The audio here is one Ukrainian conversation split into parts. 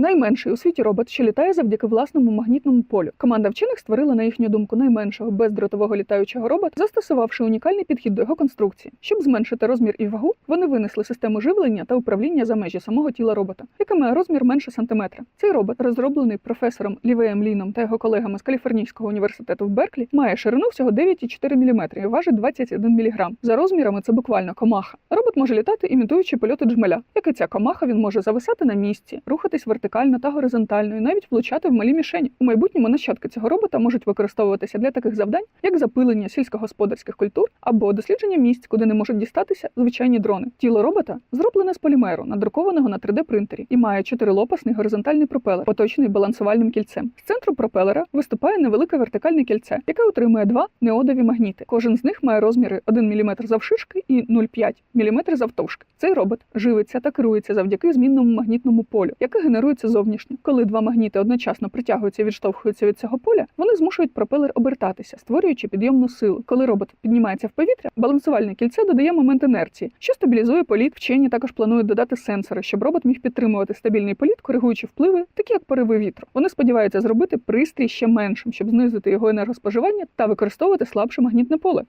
Найменший у світі робот, що літає завдяки власному магнітному полю. Команда вчених створила, на їхню думку, найменшого бездротового літаючого робота, застосувавши унікальний підхід до його конструкції. Щоб зменшити розмір і вагу, вони винесли систему живлення та управління за межі самого тіла робота, яке має розмір менше сантиметра. Цей робот, розроблений професором Лівеєм Ліном та його колегами з Каліфорнійського університету в Берклі, має ширину всього 9,4 мм і важить 21 мг. За розмірами це буквально комаха. Робот може літати, імітуючи польоти джмеля. Як і ця комаха, він може зависати на місці, рухатись вертикально та горизонтально, і навіть влучати в малі мішені. У майбутньому нащадки цього робота можуть використовуватися для таких завдань, як запилення сільськогосподарських культур або дослідження місць, куди не можуть дістатися звичайні дрони. Тіло робота зроблене з полімеру, надрукованого на 3D принтері, і має чотирилопасний горизонтальний пропелер, оточений балансувальним кільцем. З центру пропелера виступає невелике вертикальне кільце, яке утримує два неодові магніти. Кожен з них має розміри 1 мм завширшки і 0,5 мм завтовшки. Цей робот живиться та керується завдяки змінному магнітному полю, яке генерується зовнішньо. Коли два магніти одночасно притягуються і відштовхуються від цього поля, вони змушують пропелер обертатися, створюючи підйомну силу. Коли робот піднімається в повітря, балансувальне кільце додає момент інерції, що стабілізує політ. Вчені також планують додати сенсори, щоб робот міг підтримувати стабільний політ, коригуючи впливи, такі як пориви вітру. Вони сподіваються зробити пристрій ще меншим, щоб знизити його енергоспоживання та використовувати слабше магнітне поле.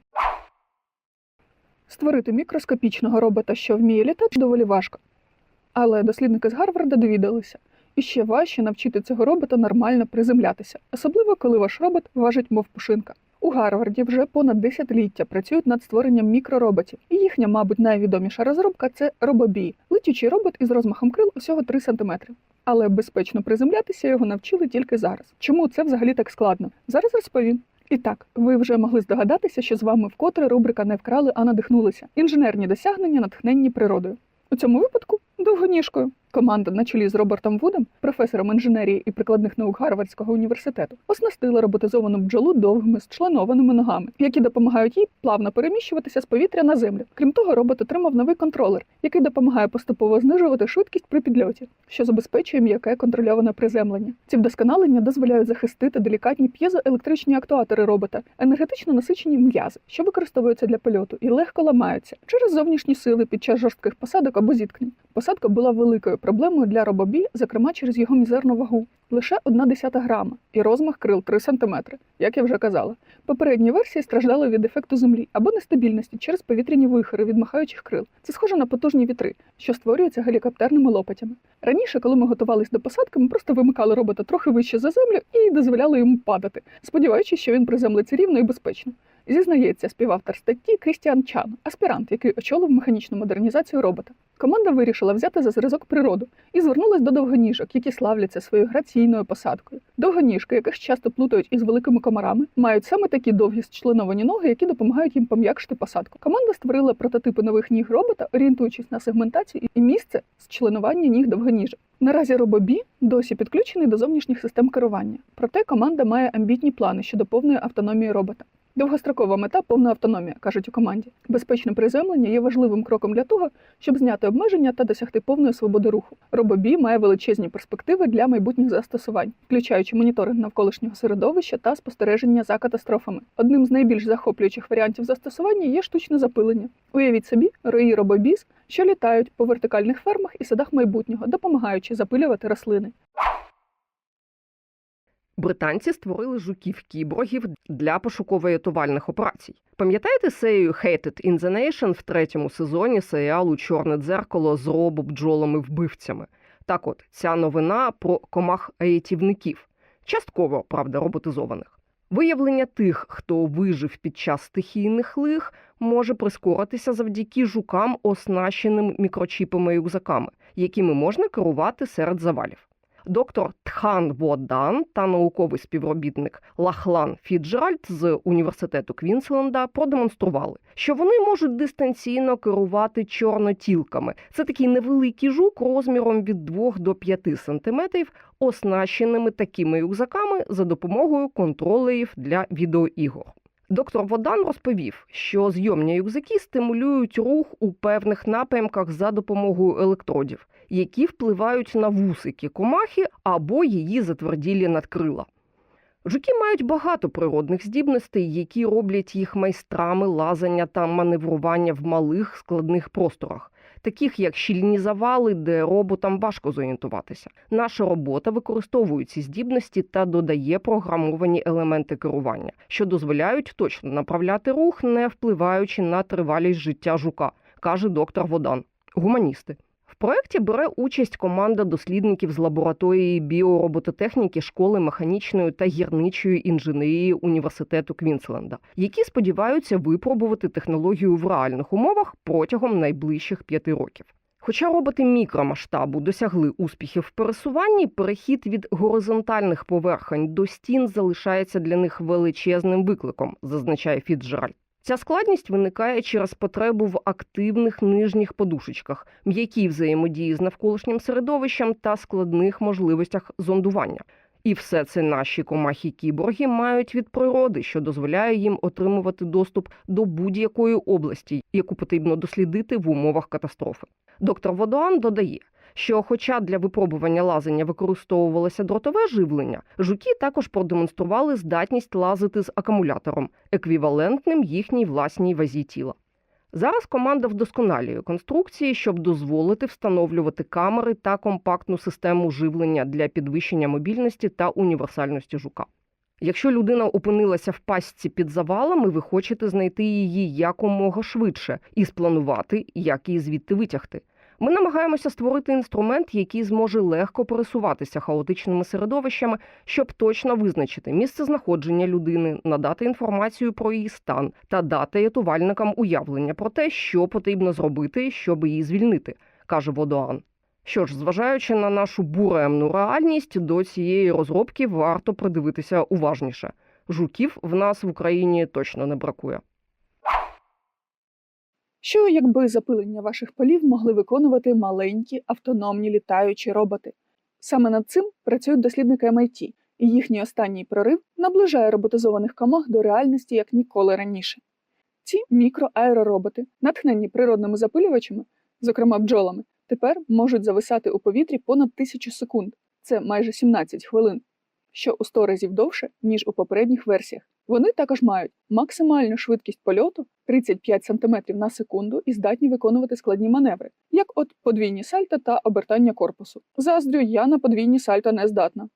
Створити мікроскопічного робота, що вміє літати, доволі важко. Але дослідники з Гарварда довідалися, і ще важче навчити цього робота нормально приземлятися, особливо коли ваш робот важить, мов пушинка. У Гарварді вже понад десятиліття працюють над створенням мікророботів, і їхня, мабуть, найвідоміша розробка це робобій, летючий робот із розмахом крил усього 3 см. Але безпечно приземлятися його навчили тільки зараз. Чому це взагалі так складно? Зараз розповім. І так, ви вже могли здогадатися, що з вами вкотре рубрика не вкрали, а надихнулися. Інженерні досягнення, натхненні природою. У цьому випадку довгоніжкою. Команда на чолі з Робертом Вудом, професором інженерії і прикладних наук Гарвардського університету, оснастила роботизовану бджолу довгими зчленованими ногами, які допомагають їй плавно переміщуватися з повітря на землю. Крім того, робот отримав новий контролер, який допомагає поступово знижувати швидкість при підльоті, що забезпечує м'яке контрольоване приземлення. Ці вдосконалення дозволяють захистити делікатні п'єзоелектричні актуатори робота, енергетично насичені м'язи, що використовуються для польоту і легко ламаються через зовнішні сили під час жорстких посадок або зіткнень. Посадка була великою проблемою для робобі, зокрема через його мізерну вагу. Лише одна десята грама і розмах крил 3 см, як я вже казала. Попередні версії страждали від ефекту землі або нестабільності через повітряні вихори від махаючих крил. Це схоже на потужні вітри, що створюються гелікоптерними лопатями. Раніше, коли ми готувалися до посадки, ми просто вимикали робота трохи вище за землю і дозволяли йому падати, сподіваючись, що він приземлиться рівно і безпечно. Зізнається співавтор статті Крістіан Чан, аспірант, який очолив механічну модернізацію робота. Команда вирішила взяти за зразок природу і звернулась до довгоніжок, які славляться своєю граційною посадкою. Довгоніжки, яких часто плутають із великими комарами, мають саме такі довгі зчленовані ноги, які допомагають їм пом'якшити посадку. Команда створила прототипи нових ніг робота, орієнтуючись на сегментацію і місце зчленування ніг довгоніжок. Наразі робобі досі підключений до зовнішніх систем керування. Проте команда має амбітні плани щодо повної автономії робота. Довгострокова мета повна автономія, кажуть у команді. Безпечне приземлення є важливим кроком для того, щоб зняти обмеження та досягти повної свободи руху. Робобі має величезні перспективи для майбутніх застосувань, включаючи моніторинг навколишнього середовища та спостереження за катастрофами. Одним з найбільш захоплюючих варіантів застосування є штучне запилення. Уявіть собі, рої робобіз, що літають по вертикальних фермах і садах майбутнього, допомагаючи запилювати рослини. Британці створили жуків кіборгів для пошуково-рятувальних операцій. Пам'ятаєте серію Hated in the Nation в третьому сезоні серіалу Чорне дзеркало з робобджолами-вбивцями? Так от, ця новина про комах-рятівників, частково, правда, роботизованих. Виявлення тих, хто вижив під час стихійних лих, може прискоритися завдяки жукам, оснащеним мікрочіпами рюкзаками, якими можна керувати серед завалів. Доктор Тхан Водан та науковий співробітник Лахлан Фіджеральд з університету Квінсленда продемонстрували, що вони можуть дистанційно керувати чорнотілками. Це такий невеликий жук розміром від 2 до 5 сантиметрів, оснащеними такими рюкзаками за допомогою контролерів для відеоігор. Доктор Водан розповів, що зйомні рюкзаки стимулюють рух у певних напрямках за допомогою електродів, які впливають на вусики комахи або її затверділі надкрила. Жуки мають багато природних здібностей, які роблять їх майстрами лазання та маневрування в малих складних просторах. Таких як щільні завали, де роботам важко зорієнтуватися. Наша робота використовує ці здібності та додає програмовані елементи керування, що дозволяють точно направляти рух, не впливаючи на тривалість життя жука, каже доктор Водан. Гуманісти. Проєкті бере участь команда дослідників з лабораторії біоробототехніки школи механічної та гірничої інженерії університету Квінсленда, які сподіваються випробувати технологію в реальних умовах протягом найближчих п'яти років. Хоча роботи мікромасштабу досягли успіхів в пересуванні, перехід від горизонтальних поверхонь до стін залишається для них величезним викликом, зазначає Фіцджеральд. Ця складність виникає через потребу в активних нижніх подушечках, м'якій взаємодії з навколишнім середовищем та складних можливостях зондування. І все це наші комахи-кіборги мають від природи, що дозволяє їм отримувати доступ до будь-якої області, яку потрібно дослідити в умовах катастрофи. Доктор Водоан додає, що, хоча для випробування лазення використовувалося дротове живлення, жуки також продемонстрували здатність лазити з акумулятором, еквівалентним їхній власній вазі тіла. Зараз команда вдосконалює конструкції, щоб дозволити встановлювати камери та компактну систему живлення для підвищення мобільності та універсальності жука. Якщо людина опинилася в пастці під завалами, ви хочете знайти її якомога швидше і спланувати, як її звідти витягти. Ми намагаємося створити інструмент, який зможе легко пересуватися хаотичними середовищами, щоб точно визначити місце знаходження людини, надати інформацію про її стан та дати рятувальникам уявлення про те, що потрібно зробити, щоб її звільнити, каже Водоан. Що ж, зважаючи на нашу буремну реальність, до цієї розробки варто придивитися уважніше. Жуків в нас в Україні точно не бракує. Що якби запилення ваших полів могли виконувати маленькі автономні літаючі роботи? Саме над цим працюють дослідники MIT, і їхній останній прорив наближає роботизованих комах до реальності як ніколи раніше. Ці мікроаеророботи, натхнені природними запилювачами, зокрема бджолами, тепер можуть зависати у повітрі понад тисячу секунд, це майже 17 хвилин, що у 100 разів довше, ніж у попередніх версіях. Вони також мають максимальну швидкість польоту 35 см на секунду і здатні виконувати складні маневри, як от подвійні сальто та обертання корпусу. Заздрю, я на подвійні сальто не здатна.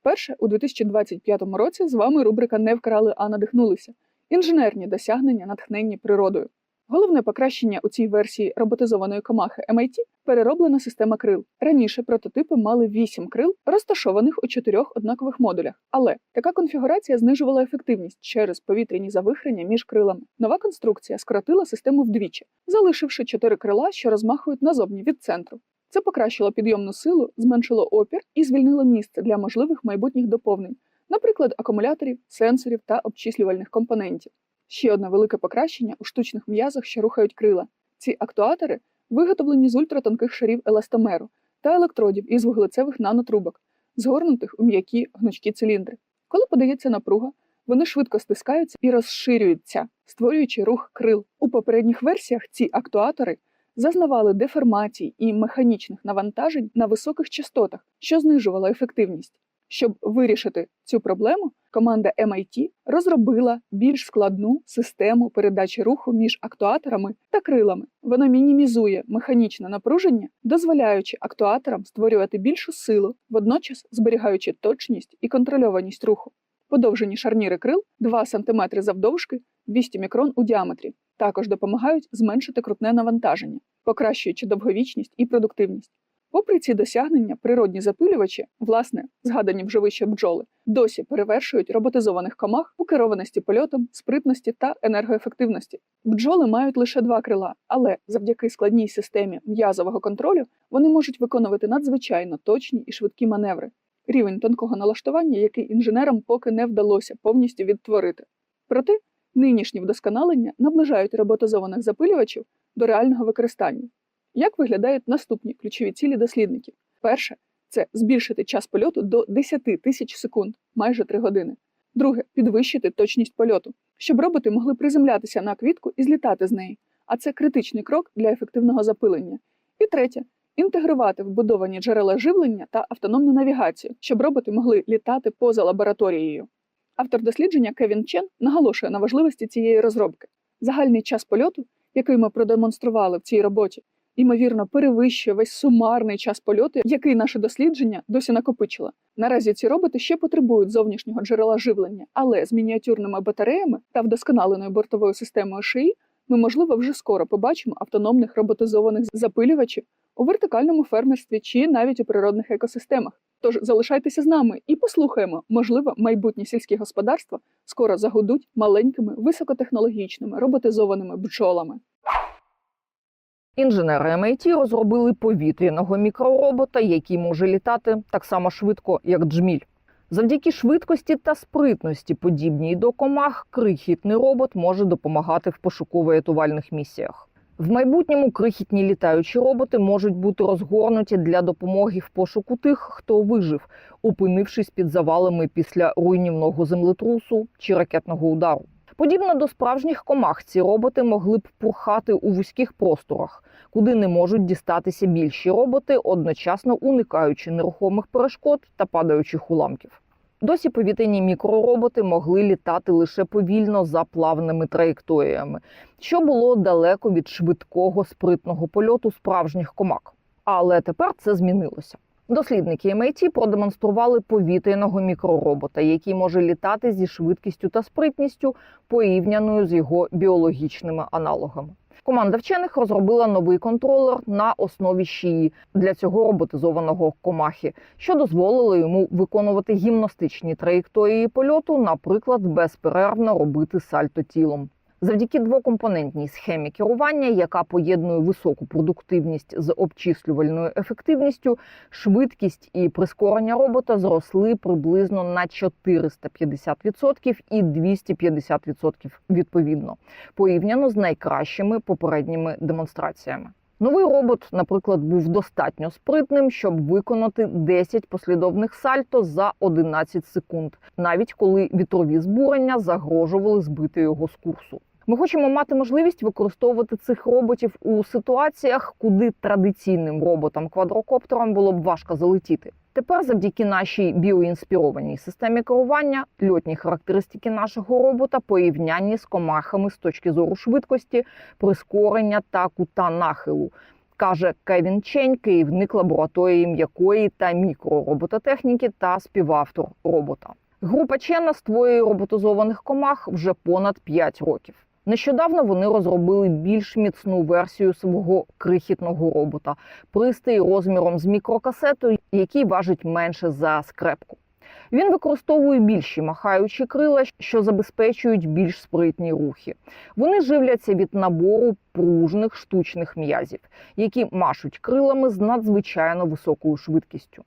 Вперше у 2025 році з вами рубрика Не вкрали, а надихнулися. Інженерні досягнення, натхненні природою. Головне покращення у цій версії роботизованої комахи MIT – перероблена система крил. Раніше прототипи мали 8 крил, розташованих у чотирьох однакових модулях, але така конфігурація знижувала ефективність через повітряні завихрення між крилами. Нова конструкція скоротила систему вдвічі, залишивши чотири крила, що розмахують назовні від центру. Це покращило підйомну силу, зменшило опір і звільнило місце для можливих майбутніх доповнень, наприклад, акумуляторів, сенсорів та обчислювальних компонентів. Ще одне велике покращення у штучних м'язах, що рухають крила. Ці актуатори виготовлені з ультратонких шарів еластомеру та електродів із вуглецевих нанотрубок, згорнутих у м'які гнучкі циліндри. Коли подається напруга, вони швидко стискаються і розширюються, створюючи рух крил. У попередніх версіях ці актуатори зазнавали деформацій і механічних навантажень на високих частотах, що знижувало ефективність. Щоб вирішити цю проблему, команда MIT розробила більш складну систему передачі руху між актуаторами та крилами. Вона мінімізує механічне напруження, дозволяючи актуаторам створювати більшу силу, водночас зберігаючи точність і контрольованість руху. Подовжені шарніри крил 2 см завдовжки, 200 мікрон у діаметрі. Також допомагають зменшити крутне навантаження, покращуючи довговічність і продуктивність. Попри ці досягнення, природні запилювачі, власне, згадані вже вище бджоли, досі перевершують роботизованих комах у керованості польотом, спритності та енергоефективності. Бджоли мають лише два крила, але завдяки складній системі м'язового контролю вони можуть виконувати надзвичайно точні і швидкі маневри. Рівень тонкого налаштування, який інженерам поки не вдалося повністю відтворити. Проте нинішні вдосконалення наближають роботизованих запилювачів до реального використання. Як виглядають наступні ключові цілі дослідників? Перше це збільшити час польоту до 10 тисяч секунд, майже 3 години. Друге підвищити точність польоту, щоб роботи могли приземлятися на квітку і злітати з неї. А це критичний крок для ефективного запилення. І третє інтегрувати вбудовані джерела живлення та автономну навігацію, щоб роботи могли літати поза лабораторією. Автор дослідження Кевін Чен наголошує на важливості цієї розробки. Загальний час польоту, який ми продемонстрували в цій роботі, Імовірно, перевищує весь сумарний час польоту, який наше дослідження досі накопичило. Наразі ці роботи ще потребують зовнішнього джерела живлення, але з мініатюрними батареями та вдосконаленою бортовою системою ШИ ми, можливо, вже скоро побачимо автономних роботизованих запилювачів у вертикальному фермерстві чи навіть у природних екосистемах. Тож залишайтеся з нами і послухаємо, можливо, майбутні сільські господарства скоро загудуть маленькими високотехнологічними роботизованими бджолами. Інженери MIT розробили повітряного мікроробота, який може літати так само швидко, як джміль. Завдяки швидкості та спритності, подібній до комах, крихітний робот може допомагати в пошуково-рятувальних місіях. В майбутньому крихітні літаючі роботи можуть бути розгорнуті для допомоги в пошуку тих, хто вижив, опинившись під завалами після руйнівного землетрусу чи ракетного удару. Подібно до справжніх комах, ці роботи могли б пурхати у вузьких просторах, куди не можуть дістатися більші роботи, одночасно уникаючи нерухомих перешкод та падаючих уламків. Досі повітряні мікророботи могли літати лише повільно за плавними траєкторіями, що було далеко від швидкого спритного польоту справжніх комак. Але тепер це змінилося. Дослідники MIT продемонстрували повітряного мікроробота, який може літати зі швидкістю та спритністю, порівняною з його біологічними аналогами. Команда вчених розробила новий контролер на основі шиї для цього роботизованого комахи, що дозволило йому виконувати гімнастичні траєкторії польоту, наприклад, безперервно робити сальто тілом. Завдяки двокомпонентній схемі керування, яка поєднує високу продуктивність з обчислювальною ефективністю, швидкість і прискорення робота зросли приблизно на 450% і 250% відповідно, порівняно з найкращими попередніми демонстраціями. Новий робот, наприклад, був достатньо спритним, щоб виконати 10 послідовних сальто за 11 секунд, навіть коли вітрові збурення загрожували збити його з курсу. Ми хочемо мати можливість використовувати цих роботів у ситуаціях, куди традиційним роботам-квадрокоптерам було б важко залетіти. Тепер, завдяки нашій біоінспірованій системі керування, льотні характеристики нашого робота порівнянні з комахами з точки зору швидкості, прискорення та кута нахилу. Каже Кевін Чень, керівник лабораторії м'якої та мікроробототехніки та співавтор робота. Група Чена створює роботизованих комах вже понад 5 років. Нещодавно вони розробили більш міцну версію свого крихітного робота, пристрій розміром з мікрокасету, який важить менше за скрепку. Він використовує більші махаючі крила, що забезпечують більш спритні рухи. Вони живляться від набору пружних штучних м'язів, які машуть крилами з надзвичайно високою швидкістю.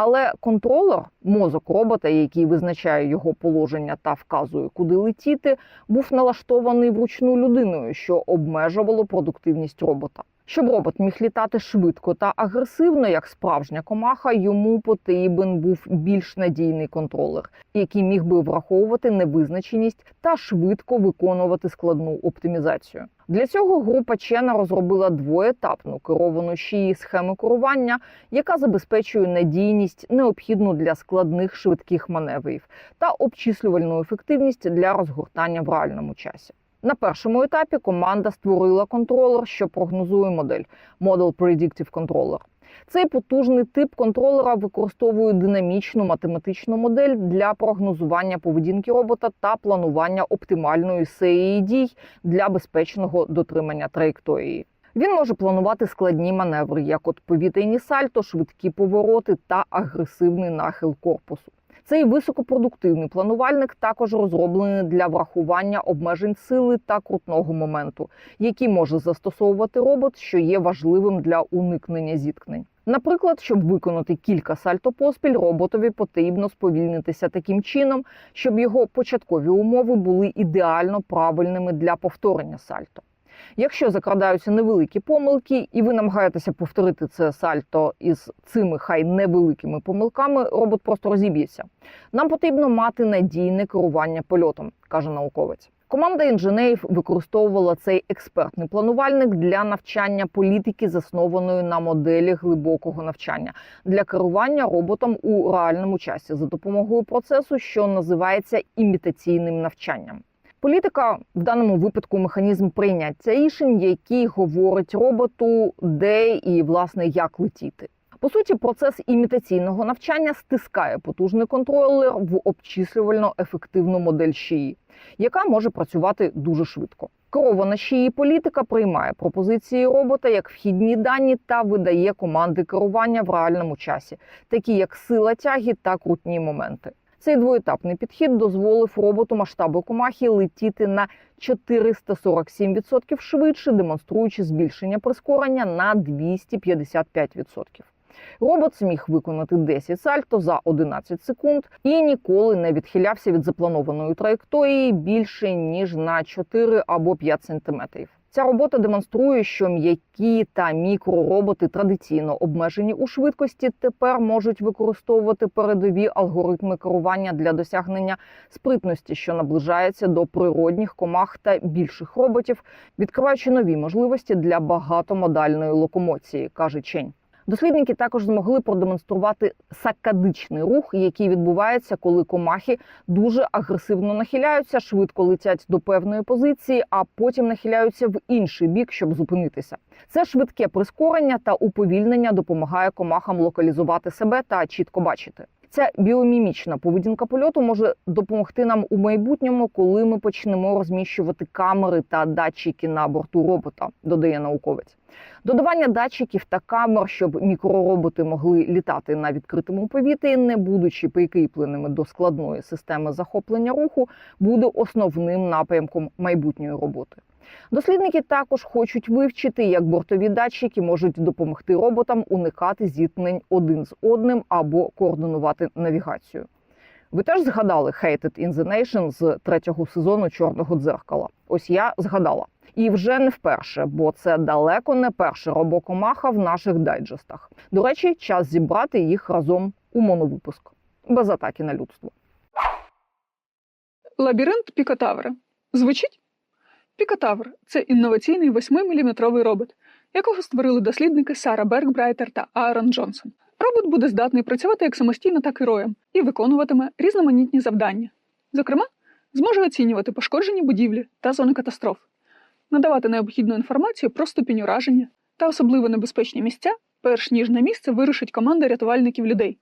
Але контролер, мозок робота, який визначає його положення та вказує, куди летіти, був налаштований вручну людиною, що обмежувало продуктивність робота. Щоб робот міг літати швидко та агресивно, як справжня комаха, йому потрібен був більш надійний контролер, який міг би враховувати невизначеність та швидко виконувати складну оптимізацію. Для цього група Чена розробила двоетапну керовану шиї схему керування, яка забезпечує надійність, необхідну для складних швидких маневрів, та обчислювальну ефективність для розгортання в реальному часі. На першому етапі команда створила контролер, що прогнозує модель Model Predictive Controller. Цей потужний тип контролера використовує динамічну математичну модель для прогнозування поведінки робота та планування оптимальної серії дій для безпечного дотримання траєкторії. Він може планувати складні маневри, як от повітряні сальто, швидкі повороти та агресивний нахил корпусу. Цей високопродуктивний планувальник також розроблений для врахування обмежень сили та крутного моменту, які може застосовувати робот, що є важливим для уникнення зіткнень. Наприклад, щоб виконати кілька сальто поспіль, роботові потрібно сповільнитися таким чином, щоб його початкові умови були ідеально правильними для повторення сальто. Якщо закрадаються невеликі помилки, і ви намагаєтеся повторити це сальто із цими хай невеликими помилками, робот просто розіб'ється. Нам потрібно мати надійне керування польотом, каже науковець. Команда інженерів використовувала цей експертний планувальник для навчання політики, заснованої на моделі глибокого навчання для керування роботом у реальному часі за допомогою процесу, що називається імітаційним навчанням. Політика в даному випадку механізм прийняття рішень, який говорить роботу, де і власне як летіти. По суті, процес імітаційного навчання стискає потужний контролер в обчислювально ефективну модель шиї, яка може працювати дуже швидко. Керована шиї політика приймає пропозиції робота як вхідні дані та видає команди керування в реальному часі, такі як сила тяги та крутні моменти. Цей двоетапний підхід дозволив роботу масштабу комахи летіти на 447% швидше, демонструючи збільшення прискорення на 255%. Робот зміг виконати 10 сальто за 11 секунд і ніколи не відхилявся від запланованої траєкторії більше ніж на 4 або 5 сантиметрів. Ця робота демонструє, що м'які та мікророботи традиційно обмежені у швидкості, тепер можуть використовувати передові алгоритми керування для досягнення спритності, що наближається до природних комах та більших роботів, відкриваючи нові можливості для багатомодальної локомоції, каже Чень. Дослідники також змогли продемонструвати сакадичний рух, який відбувається, коли комахи дуже агресивно нахиляються, швидко летять до певної позиції, а потім нахиляються в інший бік, щоб зупинитися. Це швидке прискорення та уповільнення допомагає комахам локалізувати себе та чітко бачити. Ця біомімічна поведінка польоту може допомогти нам у майбутньому, коли ми почнемо розміщувати камери та датчики на борту робота, додає науковець. Додавання датчиків та камер, щоб мікророботи могли літати на відкритому повітрі, не будучи прикріпленими до складної системи захоплення руху, буде основним напрямком майбутньої роботи. Дослідники також хочуть вивчити, як бортові датчики можуть допомогти роботам уникати зіткнень один з одним або координувати навігацію. Ви теж згадали Hated in the Nation з третього сезону Чорного дзеркала. Ось я згадала. І вже не вперше, бо це далеко не перша робокомаха в наших дайджестах. До речі, час зібрати їх разом у моновипуск без атаки на людство. Лабіринт Пікотавра. Звучить? Пікотавр це інноваційний 8-мм робот, якого створили дослідники Сара Бергбрайтер та Аарон Джонсон. Робот буде здатний працювати як самостійно, так і роєм і виконуватиме різноманітні завдання. Зокрема, зможе оцінювати пошкоджені будівлі та зони катастроф, надавати необхідну інформацію про ступінь ураження та особливо небезпечні місця, перш ніж на місце вирушить команда рятувальників людей.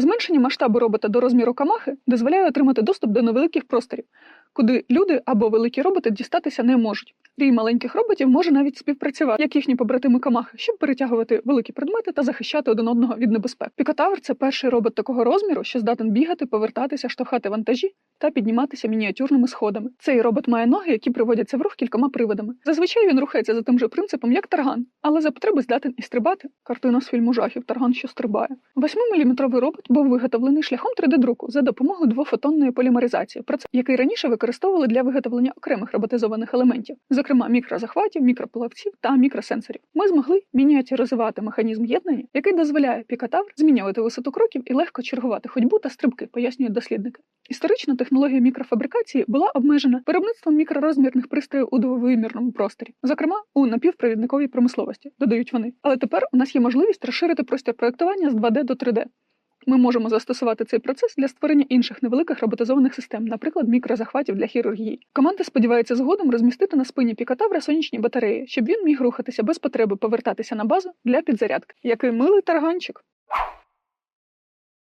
Зменшення масштабу робота до розміру камахи дозволяє отримати доступ до невеликих просторів, куди люди або великі роботи дістатися не можуть. Рій маленьких роботів може навіть співпрацювати, як їхні побратими камахи, щоб перетягувати великі предмети та захищати один одного від небезпек. Пікотавр це перший робот такого розміру, що здатен бігати, повертатися, штовхати вантажі та підніматися мініатюрними сходами. Цей робот має ноги, які приводяться в рух кількома приводами. Зазвичай він рухається за тим же принципом, як тарган, але за потреби здатен і стрибати. Картина з фільму жахів Тарган, що стрибає. 8-мм робот був виготовлений шляхом 3D-друку за допомогою двофотонної полімеризації, процес, який раніше використовували для виготовлення окремих роботизованих елементів, зокрема мікрозахватів, мікроплавців та мікросенсорів. Ми змогли мініатюризувати механізм єднання, який дозволяє пікатавр змінювати висоту кроків і легко чергувати ходьбу та стрибки, пояснюють дослідники. Історично технологія мікрофабрикації була обмежена виробництвом мікророзмірних пристроїв у двовимірному просторі, зокрема у напівпровідниковій промисловості, додають вони. Але тепер у нас є можливість розширити простір проєктування з 2D до 3D. Ми можемо застосувати цей процес для створення інших невеликих роботизованих систем, наприклад, мікрозахватів для хірургії. Команда сподівається згодом розмістити на спині пікатавра сонячні батареї, щоб він міг рухатися без потреби повертатися на базу для підзарядки. Який милий тарганчик.